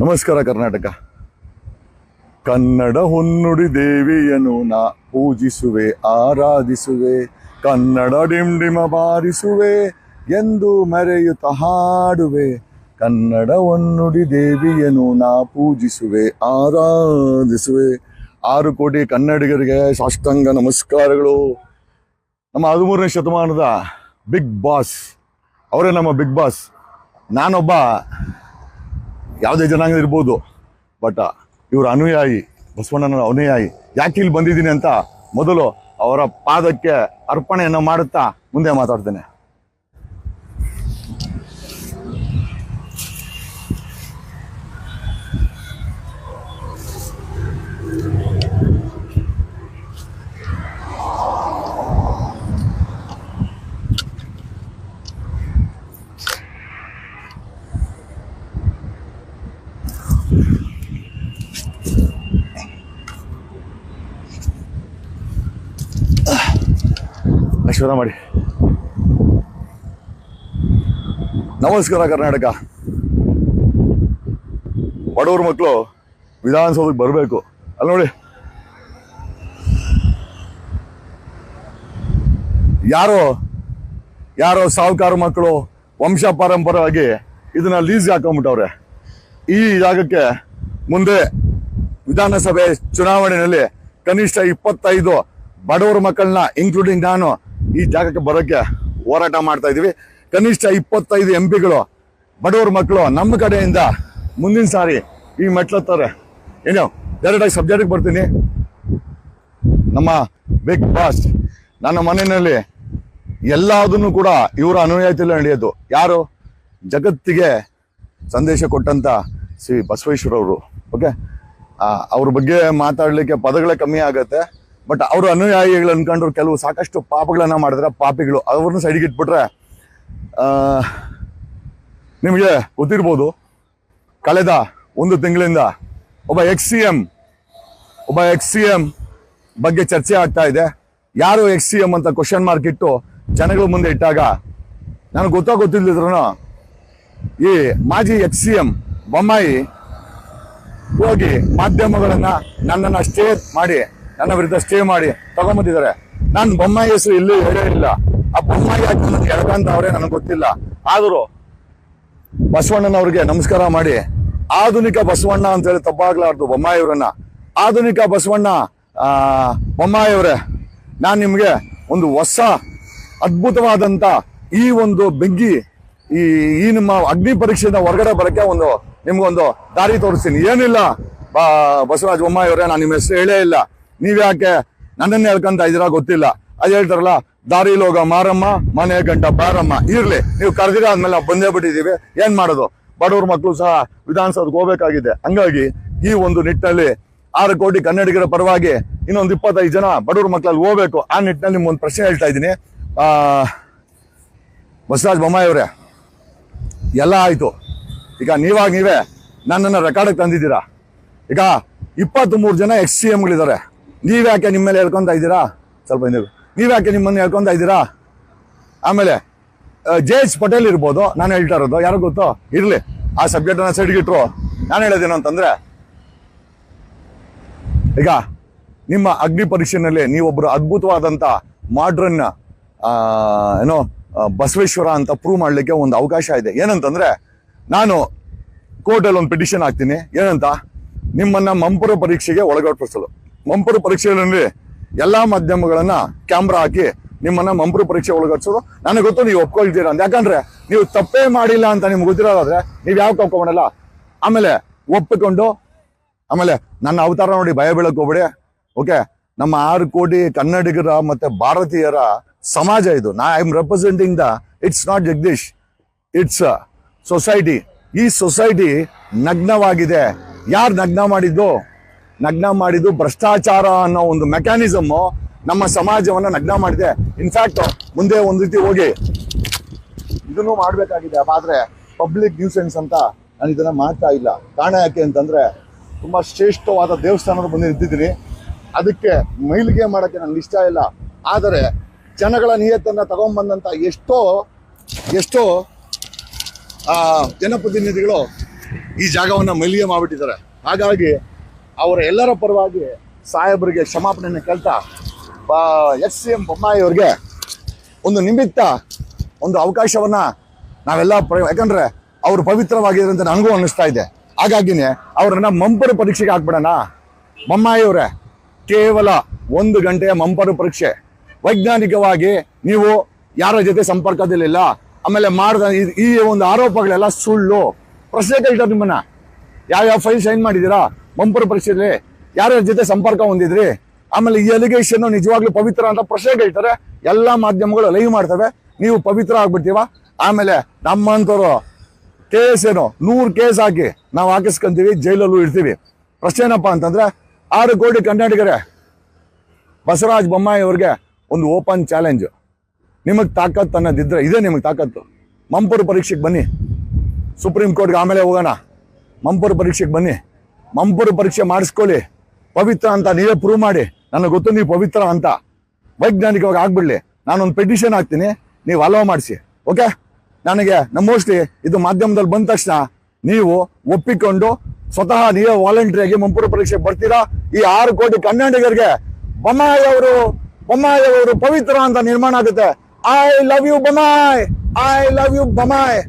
ನಮಸ್ಕಾರ ಕರ್ನಾಟಕ. ಕನ್ನಡ ಹೊನ್ನುಡಿ ದೇವಿಯನ್ನು ನಾ ಪೂಜಿಸುವೆ, ಆರಾಧಿಸುವೆ, ಕನ್ನಡ ಡಿಂಡಿಮ ಬಾರಿಸುವೆ ಎಂದು ಮರೆಯುತ್ತ ಹಾಡುವೆ. ಕನ್ನಡ ಹೊನ್ನುಡಿ ದೇವಿಯನ್ನು ನಾ ಪೂಜಿಸುವೆ, ಆರಾಧಿಸುವೆ. ಆರು ಕೋಟಿ ಕನ್ನಡಿಗರಿಗೆ ಸಾಷ್ಟಾಂಗ ನಮಸ್ಕಾರಗಳು. ನಮ್ಮ ಹದಿಮೂರನೇ ಶತಮಾನದ ಬಿಗ್ ಬಾಸ್. ಅವರೇ ನಮ್ಮ ಬಿಗ್ ಬಾಸ್. ನಾನೊಬ್ಬ ಯಾವುದೇ ಜನಾಂಗ ಇರ್ಬೋದು ಬಟ್ ಇವರ ಅನುಯಾಯಿ ಬಸವಣ್ಣನ ಅನುಯಾಯಿ, ಯಾಕೆ ಇಲ್ಲಿ ಬಂದಿದ್ದೀನಿ ಅಂತ ಮೊದಲು ಅವರ ಪಾದಕ್ಕೆ ಅರ್ಪಣೆಯನ್ನು ಮಾಡುತ್ತಾ ಮುಂದೆ ಮಾತಾಡ್ತೇನೆ. ಆಶೀರ್ವಾದ ಮಾಡಿ. ನಮಸ್ಕಾರ ಕರ್ನಾಟಕ. ಬಡವ್ರ ಮಕ್ಕಳು ವಿಧಾನಸೌಧಕ್ಕೆ ಬರಬೇಕು. ಅಲ್ಲ ನೋಡಿ. ಯಾರೋ ಯಾರೋ ಸಾಹುಕಾರ ಮಕ್ಕಳು ವಂಶ ಪಾರಂಪರವಾಗಿ ಇದನ್ನ ಲೀಸ್ಗೆ ಹಾಕೊಂಡ್ಬಿಟ್ಟವ್ರೆ. ಈ ಜಾಗಕ್ಕೆ ಮುಂದೆ ವಿಧಾನಸಭೆ ಚುನಾವಣೆಯಲ್ಲಿ ಕನಿಷ್ಠ ಇಪ್ಪತ್ತೈದು ಬಡವರ ಮಕ್ಕಳನ್ನ ಇನ್ಕ್ಲೂಡಿಂಗ್ ನಾನು, ಈ ಜಾಗಕ್ಕೆ ಬರೋಕ್ಕೆ ಹೋರಾಟ ಮಾಡ್ತಾ ಇದ್ದೀವಿ. ಕನಿಷ್ಠ ಇಪ್ಪತ್ತೈದು ಎಂ ಪಿಗಳು ಬಡವರ ಮಕ್ಕಳು ನಮ್ಮ ಕಡೆಯಿಂದ ಮುಂದಿನ ಸಾರಿ ಈ ಮೆಟ್ಲತ್ತಾರೆ ಏನೋ ಡೈರೆಕ್ಟಾಗಿ ಸಬ್ಜೆಕ್ಟಿಗೆ ಬರ್ತೀನಿ. ನಮ್ಮ ಬಿಗ್ ಬಾಸ್ ನನ್ನ ಮನೆಯಲ್ಲಿ ಎಲ್ಲದನ್ನು ಕೂಡ ಇವರ ಅನುಯಾಯಿತಿಲ್ಲ ನಡೆಯೋದು. ಯಾರು? ಜಗತ್ತಿಗೆ ಸಂದೇಶ ಕೊಟ್ಟಂತ ಶ್ರೀ ಬಸವೇಶ್ವರವರು ಓಕೆ ಅವ್ರ. ಬಗ್ಗೆ ಮಾತಾಡ್ಲಿಕ್ಕೆ ಪದಗಳೇ ಕಮ್ಮಿ ಆಗುತ್ತೆ. ಬಟ್ ಅವರು ಅನುಯಾಯಿಗಳು ಅನ್ಕೊಂಡ್ರು ಕೆಲವು ಸಾಕಷ್ಟು ಪಾಪಗಳನ್ನ ಮಾಡಿದ್ರೆ ಪಾಪಿಗಳು. ಅವ್ರನ್ನ ಸೈಡ್ಗೆ ಇಟ್ಬಿಟ್ರೆ ನಿಮಗೆ ಗೊತ್ತಿರ್ಬೋದು, ಕಳೆದ ಒಂದು ತಿಂಗಳಿಂದ ಒಬ್ಬ ಎಕ್ಸ್ ಸಿ ಎಂ ಒಬ್ಬ ಎಕ್ಸ್ ಸಿ ಎಂ ಬಗ್ಗೆ ಚರ್ಚೆ ಆಗ್ತಾ ಇದೆ. ಯಾರು ಎಕ್ಸ್ ಸಿ ಎಂ ಅಂತ ಕ್ವಶನ್ ಮಾರ್ಕ್ ಇಟ್ಟು ಜನಗಳ ಮುಂದೆ ಇಟ್ಟಾಗ, ನನಗೆ ಗೊತ್ತಾಗ ಗೊತ್ತಿಲ್ಲದ್ರು ಈ ಮಾಜಿ ಎಕ್ಸ್ ಸಿ ಎಂ ಬೊಮ್ಮಾಯಿ ಹೋಗಿ ಮಾಧ್ಯಮಗಳನ್ನ ನನ್ನನ್ನು ಸ್ಟೇ ಮಾಡಿ, ನನ್ನ ವಿರುದ್ಧ ಸ್ಟೇ ಮಾಡಿ ತಗೊಂಬಂದಿದ್ದಾರೆ. ನಾನು ಬೊಮ್ಮಾಯಿ ಹೆಸರು ಇಲ್ಲೂ ಹೇಳೇ ಇಲ್ಲ. ಆ ಬೊಮ್ಮಾಯಿ ನನಗೆ ಎಳ್ಕಂತ ಅವರೇ ನನಗೆ ಗೊತ್ತಿಲ್ಲ. ಆದರೂ ಬಸವಣ್ಣನವ್ರಿಗೆ ನಮಸ್ಕಾರ ಮಾಡಿ, ಆಧುನಿಕ ಬಸವಣ್ಣ ಅಂತ ಹೇಳಿ ತಪ್ಪಾಗ್ಲಾರ್ದು ಬೊಮ್ಮಾಯಿಯವರನ್ನ ಆಧುನಿಕ ಬಸವಣ್ಣ ಬೊಮ್ಮಾಯಿಯವರೇ ನಾನು ನಿಮಗೆ ಒಂದು ಹೊಸ ಅದ್ಭುತವಾದಂಥ ಈ ಒಂದು ಬೆಗ್ಗಿ ಈ ಈ ನಿಮ್ಮ ಅಗ್ನಿ ಪರೀಕ್ಷೆಯಿಂದ ಹೊರಗಡೆ ಬರೋಕ್ಕೆ ಒಂದು ನಿಮ್ಗೊಂದು ದಾರಿ ತೋರಿಸ್ತೀನಿ. ಏನಿಲ್ಲ. ಬಸವರಾಜ ಬೊಮ್ಮಾಯಿಯವರೇ, ನಾನು ನಿಮ್ಮ ಹೆಸರು ಹೇಳೇ ಇಲ್ಲ. ನೀವ್ಯಾಕೆ ನನ್ನನ್ನು ಹೇಳ್ಕೊಂತ ಇದ್ದೀರಾ ಗೊತ್ತಿಲ್ಲ. ಅದು ಹೇಳ್ತಾರಲ್ಲ ದಾರಿಲಿ ಲೋಗ ಮಾರಮ್ಮ, ಮನೆ ಗಂಟ ಬಾರಮ್ಮ. ಇರ್ಲಿ, ನೀವು ಕರೆದಿರ ಆದ್ಮೇಲೆ ಬಂದೇ ಬಿಟ್ಟಿದ್ದೀವಿ. ಏನ್ ಮಾಡೋದು? ಬಡವ್ರ ಮಕ್ಕಳು ಸಹ ವಿಧಾನಸೌಧಕ್ಕೆ ಹೋಗ್ಬೇಕಾಗಿದೆ. ಹಂಗಾಗಿ ಈ ಒಂದು ನಿಟ್ಟಿನಲ್ಲಿ ಆರು ಕೋಟಿ ಕನ್ನಡಿಗರ ಪರವಾಗಿ ಇನ್ನೊಂದು ಇಪ್ಪತ್ತೈದು ಜನ ಬಡವ್ರ ಮಕ್ಕಳಲ್ಲಿ ಹೋಗ್ಬೇಕು. ಆ ನಿಟ್ಟಿನಲ್ಲಿ ನಿಮ್ಗೊಂದು ಪ್ರಶ್ನೆ ಹೇಳ್ತಾ ಇದ್ದೀನಿ. ಬಸವರಾಜ ಬೊಮ್ಮಾಯಿಯವರೇ, ಎಲ್ಲ ಆಯ್ತು. ಈಗ ನೀವಾಗ ನೀವೇ ನನ್ನನ್ನು ರೆಕಾರ್ಡಿಗೆ ತಂದಿದ್ದೀರಾ? ಈಗ ಇಪ್ಪತ್ತ್ ಮೂರು ಜನ ಎಕ್ಸ್ ಸಿ ಎಮ್ಗಳಿದ್ದಾರೆ ನೀವ್ಯಾಕೆ ನಿಮ್ಮ ಮೇಲೆ ಹೇಳ್ಕೊಂತ ಇದ್ದೀರಾ? ಸ್ವಲ್ಪ ನೀವು ನೀವ್ಯಾಕೆ ನಿಮ್ಮನ್ನು ಹೇಳ್ಕೊತಾ ಇದ್ದೀರಾ? ಆಮೇಲೆ ಜೆ ಎಚ್ ಪಟೇಲ್ ಇರ್ಬೋದು, ನಾನು ಹೇಳ್ತಾ ಇರೋದು. ಯಾರು ಗೊತ್ತೋ? ಇರಲಿ. ಆ ಸಬ್ಜೆಕ್ಟನ್ನ ಸೈಡ್ಗಿಟ್ರು ನಾನು ಹೇಳೋದೇನು ಅಂತಂದರೆ, ಈಗ ನಿಮ್ಮ ಅಗ್ನಿ ಪರೀಕ್ಷೆನಲ್ಲಿ ನೀವೊಬ್ಬರು ಅದ್ಭುತವಾದಂಥ ಮಾಡ್ರನ್ ಏನೋ ಬಸವೇಶ್ವರ ಅಂತ ಪ್ರೂವ್ ಮಾಡಲಿಕ್ಕೆ ಒಂದು ಅವಕಾಶ ಇದೆ. ಏನಂತಂದ್ರೆ ನಾನು ಕೋರ್ಟಲ್ಲಿ ಒಂದು ಪಿಟಿಷನ್ ಹಾಕ್ತೀನಿ. ಏನಂತ? ನಿಮ್ಮನ್ನ ಮಂಪರು ಪರೀಕ್ಷೆಗೆ ಒಳಗಾಟಿಸಲು ಮಂಪರು ಪರೀಕ್ಷೆಯಲ್ಲಿ ಎಲ್ಲಾ ಮಾಧ್ಯಮಗಳನ್ನ ಕ್ಯಾಮ್ರಾ ಹಾಕಿ ನಿಮ್ಮನ್ನ ಮಂಪರು ಪರೀಕ್ಷೆ ಒಳಗಾಡ್ಸೋದು. ನನಗೆ ಗೊತ್ತು ನೀವು ಒಪ್ಕೊಳ್ತೀರಾ ಅಂತ. ಯಾಕಂದ್ರೆ ನೀವು ತಪ್ಪೇ ಮಾಡಿಲ್ಲ ಅಂತ ನಿಮ್ಗೆ ಗೊತ್ತಿರೋದಾದ್ರೆ ನೀವು ಯಾವ ಒಪ್ಕೊಂಡಲ್ಲ ಆಮೇಲೆ ಒಪ್ಪಿಕೊಂಡು, ಆಮೇಲೆ ನನ್ನ ಅವತಾರ ನೋಡಿ ಭಯ ಬೀಳಕ್ ಹೋಗ್ಬೇಡಿ. ಓಕೆ ನಮ್ಮ ಆರು ಕೋಟಿ ಕನ್ನಡಿಗರ ಮತ್ತೆ ಭಾರತೀಯರ ಸಮಾಜ ಇದು. ನಾ I am representing the it's not Jagadish it's society. ಈ ಸೊಸೈಟಿ ನಗ್ನವಾಗಿದೆ. ಯಾರು ನಗ್ನ ಮಾಡಿದ್ದು? ನಗ್ನ ಮಾಡಿದ್ದು ಭ್ರಷ್ಟಾಚಾರ ಅನ್ನೋ ಒಂದು ಮೆಕ್ಯಾನಿಸಮ್ಮು ನಮ್ಮ ಸಮಾಜವನ್ನ ನಗ್ನ ಮಾಡಿದೆ. ಇನ್ಫ್ಯಾಕ್ಟ್ ಮುಂದೆ ಒಂದು ರೀತಿ ಹೋಗಿ. ಇದನ್ನು ಮಾಡಬೇಕಾಗಿದೆ. ಆದ್ರೆ ಪಬ್ಲಿಕ್ ನ್ಯೂಸೆನ್ಸ್ ಅಂತ ನಾನು ಇದನ್ನ ಮಾಡ್ತಾ ಇಲ್ಲ. ಕಾರಣ ಯಾಕೆ ಅಂತಂದ್ರೆ ತುಂಬಾ ಶ್ರೇಷ್ಠವಾದ ದೇವಸ್ಥಾನದ ಮುಂದೆ ನಿಂತಿದ್ದೀನಿ ಅದಕ್ಕೆ ಮೈಲಿಗೆ ಮಾಡಕ್ಕೆ ನನಗೆ ಇಷ್ಟ ಇಲ್ಲ. ಆದರೆ ಜನಗಳ ನಿಯತ್ತನ್ನ ತಗೊಂಡ್ಬಂದಂತ ಎಷ್ಟೋ ಎಷ್ಟೋ ಜನಪ್ರತಿನಿಧಿಗಳು ಈ ಜಾಗವನ್ನ ಮಲಿಯ ಮಾಡಿಬಿಟ್ಟಿದ್ದಾರೆ. ಹಾಗಾಗಿ ಅವರ ಎಲ್ಲರ ಪರವಾಗಿ ಸಾಹೇಬರಿಗೆ ಕ್ಷಮಾಪಣೆಯನ್ನು ಕೇಳ್ತಾ ಎಸ್ ಸಿ ಎಂ ಬೊಮ್ಮಾಯಿ ಅವ್ರಿಗೆ ಒಂದು ನಿಮಿತ್ತ ಒಂದು ಅವಕಾಶವನ್ನ ನಾವೆಲ್ಲ ಪ್ರ- ಯಾಕಂದರೆ ಅವರು ಪವಿತ್ರವಾಗಿದ್ದಾರೆ ಅಂತ ನನಗೂ ಅನ್ನಿಸ್ತಾ ಇದೆ. ಹಾಗಾಗಿನೇ ಅವರನ್ನು ಮಂಪರು ಪರೀಕ್ಷೆಗೆ ಹಾಕ್ಬಿಡೋಣ. ಬೊಮ್ಮಾಯಿಯವರೇ ಕೇವಲ ಒಂದು ಗಂಟೆಯ ಮಂಪರು ಪರೀಕ್ಷೆ. ವೈಜ್ಞಾನಿಕವಾಗಿ ನೀವು ಯಾರ ಜೊತೆ ಸಂಪರ್ಕದಲ್ಲಿಲ್ಲ ಆಮೇಲೆ ಮಾಡಿದ ಈ- ಒಂದು ಆರೋಪಗಳೆಲ್ಲ ಸುಳ್ಳು. ಪ್ರಶ್ನೆ ಕೇಳ್ತಾರೆ ನಿಮ್ಮನ್ನ. ಯಾವ್ಯಾವ ಫೈಲ್ ಸೈನ್ ಮಾಡಿದ್ದೀರಾ? ಮಂಪುರ ಪರೀಕ್ಷೆಯಲ್ಲಿ ಯಾರ್ಯಾರ ಜೊತೆ ಸಂಪರ್ಕ ಹೊಂದಿದ್ರಿ? ಆಮೇಲೆ ಈ ಅಲಿಗೇಷನ್ ನಿಜವಾಗ್ಲೂ ಪವಿತ್ರ ಅಂತ ಪ್ರಶ್ನೆ ಕೇಳ್ತಾರೆ. ಎಲ್ಲಾ ಮಾಧ್ಯಮಗಳು ಲೈವ್ ಮಾಡ್ತವೆ. ನೀವು ಪವಿತ್ರ ಆಗ್ಬಿಡ್ತೀವ? ಆಮೇಲೆ ನಮ್ಮಂತವರು ಕೇಸ್ ಏನು? ನೂರು ಕೇಸ್ ಹಾಕಿ ನಾವು ಹಾಕಿಸ್ಕೊಂತೀವಿ, ಜೈಲಲ್ಲೂ ಇರ್ತೀವಿ. ಪ್ರಶ್ನೆ ಏನಪ್ಪ ಅಂತಂದ್ರೆ, ಆರು ಕೋಟಿ ಕನ್ನಡಿಗರೇ, ಬಸವರಾಜ ಬೊಮ್ಮಾಯಿ ಅವ್ರಿಗೆ ಒಂದು ಓಪನ್ ಚಾಲೆಂಜ್ ನಿಮಗೆ ತಾಕತ್ತು ಅನ್ನೋದಿದ್ರೆ ಇದೇ ನಿಮಗೆ ತಾಕತ್ತು. ಮಂಪರು ಪರೀಕ್ಷೆಗೆ ಬನ್ನಿ. ಸುಪ್ರೀಂ ಕೋರ್ಟ್ಗೆ ಆಮೇಲೆ ಹೋಗೋಣ. ಮಂಪುರ ಪರೀಕ್ಷೆಗೆ ಬನ್ನಿ. ಮಂಪರು ಪರೀಕ್ಷೆ ಮಾಡಿಸ್ಕೊಳ್ಳಿ. ಪವಿತ್ರ ಅಂತ ನೀವೇ ಪ್ರೂವ್ ಮಾಡಿ. ನನಗೆ ಗೊತ್ತು ನೀವು ಪವಿತ್ರ ಅಂತ. ವೈಜ್ಞಾನಿಕವಾಗಿ ಆಗ್ಬಿಡ್ಲಿ. ನಾನೊಂದು ಪೆಟಿಷನ್ ಹಾಕ್ತೀನಿ. ನೀವು ಅಲೋ ಮಾಡಿಸಿ. ಓಕೆ ನನಗೆ ನಮ್ಮ ಮೋಸ್ಟ್ಲಿ ಇದು ಮಾಧ್ಯಮದಲ್ಲಿ ಬಂದ ತಕ್ಷಣ ನೀವು ಒಪ್ಪಿಕೊಂಡು ಸ್ವತಃ ನೀವೇ ವಾಲಂಟ್ರಿಯಾಗಿ ಮಂಪರು ಪರೀಕ್ಷೆಗೆ ಬರ್ತೀರಾ? ಈ ಆರು ಕೋಟಿ ಕನ್ನಡಿಗರಿಗೆ ಬೊಮ್ಮಾಯಿ ಅವರು ಬೊಮ್ಮಾಯಿ ಅವರು ಪವಿತ್ರ ಅಂತ ನಿರ್ಮಾಣ ಆಗುತ್ತೆ. I love you, Bamai. I love you, Bamai.